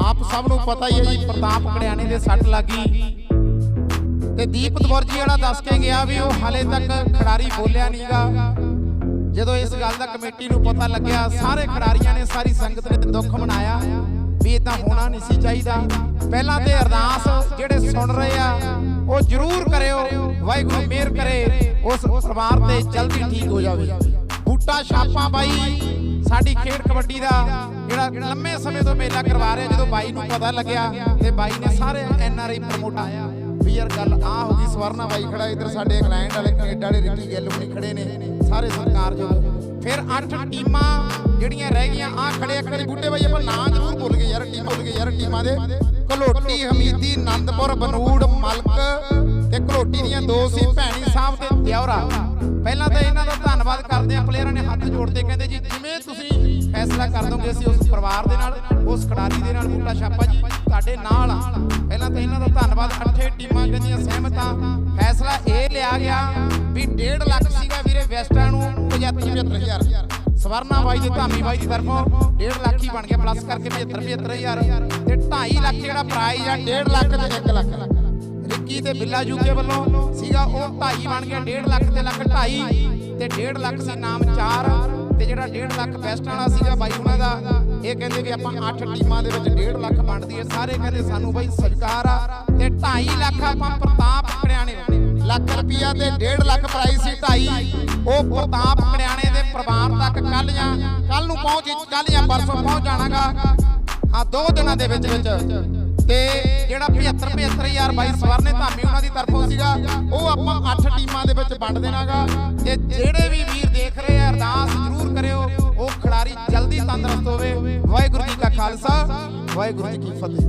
ਆਪ ਸਭ ਨੂੰ ਪਤਾ ਹੀ ਹੈ ਜੀ, ਪ੍ਰਤਾਪ ਕੜਿਆਣੇ ਦੇ ਸੱਟ ਲੱਗੀ। ਤੇ ਦੀਪ ਦਵਰਜੀ ਵਾਲਾ ਦੱਸ ਕੇ ਗਿਆ ਵੀ ਉਹ ਹਲੇ ਤੱਕ ਖਿਡਾਰੀ ਬੋਲਿਆ ਨਹੀਂਗਾ ਜਦੋਂ ਇਸ ਗੱਲ ਦਾ ਕਮੇਟੀ ਨੂੰ ਪਤਾ ਲੱਗਿਆ, ਸਾਰੇ ਖਿਡਾਰੀਆਂ ਨੇ ਸਾਰੀ ਸੰਗਤ ਨੇ ਦੁੱਖ ਮਨਾਇਆ ਵੀ ਇਹ ਤਾਂ ਹੋਣਾ ਨਹੀਂ ਸੀ ਚਾਹੀਦਾ। ਪਹਿਲਾਂ ਤੇ ਅਰਦਾਸ ਜਿਹੜੇ ਸੁਣ ਰਹੇ ਆ, ਉਹ ਜ਼ਰੂਰ ਕਰਿਓ, ਵਾਹਿਗੁਰੂ ਮਿਹਰ ਕਰੇ। ਉਸ ਪਰਿਵਾਰ ਤੇ ਜਲਦੀ ਠੀਕ ਹੋ ਜਾਵੇ। ਬੂਟਾ ਛਾਪਾ ਬਾਈ, ਸਾਡੀ ਖੇਡ ਕਬੱਡੀ ਦਾ ਜਿਹੜਾ ਲੰਮੇ ਸਮੇਂ ਤੋਂ ਮੇਲਾ ਕਰਵਾ ਰਿਹਾ, ਜਦੋਂ ਬਾਈ ਨੂੰ ਪਤਾ ਲੱਗਿਆ ਤੇ ਬਾਈ ਨੇ ਸਾਰੇ ਐਨ ਆਰ ਆਈ ਪ੍ਰਮੋਟ ਆਇਆ ਵੀ ਯਾਰ ਗੱਲ ਆ ਹੋ ਗਈ, ਸਵਰਨਾ ਬਾਈ ਖੜਾ ਇਧਰ ਸਾਡੇ ਇੰਗਲੈਂਡ ਵਾਲੇ, ਕੈਨੇਡਾ ਵਾਲੇ, ਰਿੱਕੀ ਗਿੱਲ ਹੁਣੀ ਖੜੇ ਨੇ, ਸਾਰੇ ਸਤਿਕਾਰਯੋਗ ਫਿਰ 8 ਟੀਮਾਂ ਜਿਹੜੀਆਂ ਰਹਿ ਗਈਆਂ ਆ ਖੜੇ ਆ ਖੜੇ ਬੂਟੇ ਬਾਈ, ਆਪਾਂ ਨਾਂ ਜ਼ਰੂਰ ਭੁੱਲ ਗਏ ਯਾਰ, ਟੀਮ ਭੁੱਲ ਗਏ ਯਾਰ, ਟੀਮਾਂ ਦੇ। ਘਲੋਟੀ ਹਮੀਦੀ ਆਨੰਦਪੁਰ ਬਨੂੜ, ਮਲਕ ਤੇ ਘਰੋਟੀ ਦੀਆਂ ਦੋ ਸੀ, ਭੈਣੀ ਸਾਹਿਬ ਤੇ ਦਿਉਰਾ ਪਹਿਲਾਂ ਤਾਂ ਇਹਨਾਂ ਦਾ ਧੰਨਵਾਦ ਕਰਦੇ ਆ ਪਲੇਅਰਾਂ ਨੇ ਹੱਥ ਜੋੜਦੇ ਕਹਿੰਦੇ ਜੀ, ਜਿਵੇਂ ਤੁਸੀਂ ਫੈਸਲਾ ਕਰ ਦੋਗੇ ਅਸੀਂ ਉਸ ਪਰਿਵਾਰ ਦੇ ਨਾਲ, ਉਸ ਖਿਡਾਰੀ ਦੇ ਨਾਲ, ਬੂਟਾ ਛਾਪਾ ਜੀ, ਤੁਹਾਡੇ ਨਾਲ ਆ ਪਹਿਲਾਂ ਤਾਂ ਇਹਨਾਂ ਦਾ ਧੰਨਵਾਦ ਅੱਠੇ ਟੀਮਾਂ ਕਹਿੰਦੀਆਂ ਸਹਿਮਤ ਫੈਸਲਾ ਇਹ ਲਿਆ ਗਿਆ ਵੀ 1.5 ਲੱਖ ਸੀਗਾ ਵੀਰੇ ਵੈਸਟਾਂ ਨੂੰ 75 75000 ਸਵਰਨਾ ਬਾਈ ਦੇ ਧਾਮੀ ਬਾਈ ਦੀ ਤਰਫੋਂ 1.5 ਲੱਖ ਹੀ ਬਣ ਗਿਆ ਪਲੱਸ ਕਰਕੇ 75 75000 ਤੇ 2.5 ਲੱਖ ਜਿਹੜਾ ਪ੍ਰਾਈਜ਼ ਆ 1.5 ਲੱਖ ਤੇ 1 ਲੱਖ। ਰਿੱਕੀ ਤੇ ਬਿੱਲਾ ਜੂਕੇ ਵੱਲੋਂ ਸੀਗਾ ਉਹ 2.5 ਬਣ ਗਿਆ 1.5 ਲੱਖ ਤੇ ਲੱਖ 2.5 ਤੇ 1.5 ਲੱਖ ਸੀ ਨਾਮ 4 ਤੇ ਜਿਹੜਾ 1.5 ਲੱਖ ਬੈਸਟ ਵਾਲਾ ਸੀਗਾ ਬਾਈ ਉਹਨਾਂ ਦਾ, ਇਹ ਕਹਿੰਦੇ ਵੀ ਆਪਾਂ 8 ਟੀਮਾਂ ਦੇ ਵਿੱਚ 1.5 ਲੱਖ ਵੰਡ ਦਈਏ ਸਾਰੇ ਕਹਿੰਦੇ ਸਾਨੂੰ ਬਾਈ ਸਵੀਕਾਰ ਆ ਤੇ 2.5 ਲੱਖ ਆਪਾਂ ਪ੍ਰਤਾਪ ਹਰਿਆਣੇ ਲੱਖ ਰੁਪਈਆ ਤੇ 1.5 ਲੱਖ ਪ੍ਰਾਈਜ਼ ਸੀ 2.5 ਉਹ ਪ੍ਰਤਾਪ ਹਰਿਆਣੇ ਦੇ ਪਰਿਵਾਰ ਤੱਕ ਕੱਲ ਜਾਂ ਕੱਲ ਨੂੰ ਪਹੁੰਚ ਕੱਲ ਜਾਂ ਪਰਸੋਂ ਪਹੁੰਚ ਜਾਣਾਗਾ। ਹਾਂ, ਦੋ ਦਿਨਾਂ ਦੇ ਵਿੱਚ ਵਿੱਚ। ਤੇ ਜਿਹੜਾ 75 75000 ਬਾਈ ਸਵਰਨੇ ਧਾਮੀ ਉਹਨਾਂ ਦੀ ਤਰਫੋਂ ਸੀਗਾ, ਉਹ ਆਪਾਂ 8 ਟੀਮਾਂ ਦੇ ਵਿੱਚ ਵੰਡ ਦੇਣਾਗਾ। ਤੇ ਜਿਹੜੇ ਵੀ ਵੀਰ ਦੇਖ ਰਹੇ ਆ, ਅਰਦਾਸ ਜ਼ਰੂਰ ਕਰਿਓ, ਉਹ ਖਿਡਾਰੀ ਜਲਦੀ ਤੰਦਰੁਸਤ ਹੋਵੇ। ਵਾਹਿਗੁਰੂ ਜੀ ਕਾ ਖਾਲਸਾ, ਵਾਹਿਗੁਰੂ ਜੀ ਕੀ ਫਤਿਹ।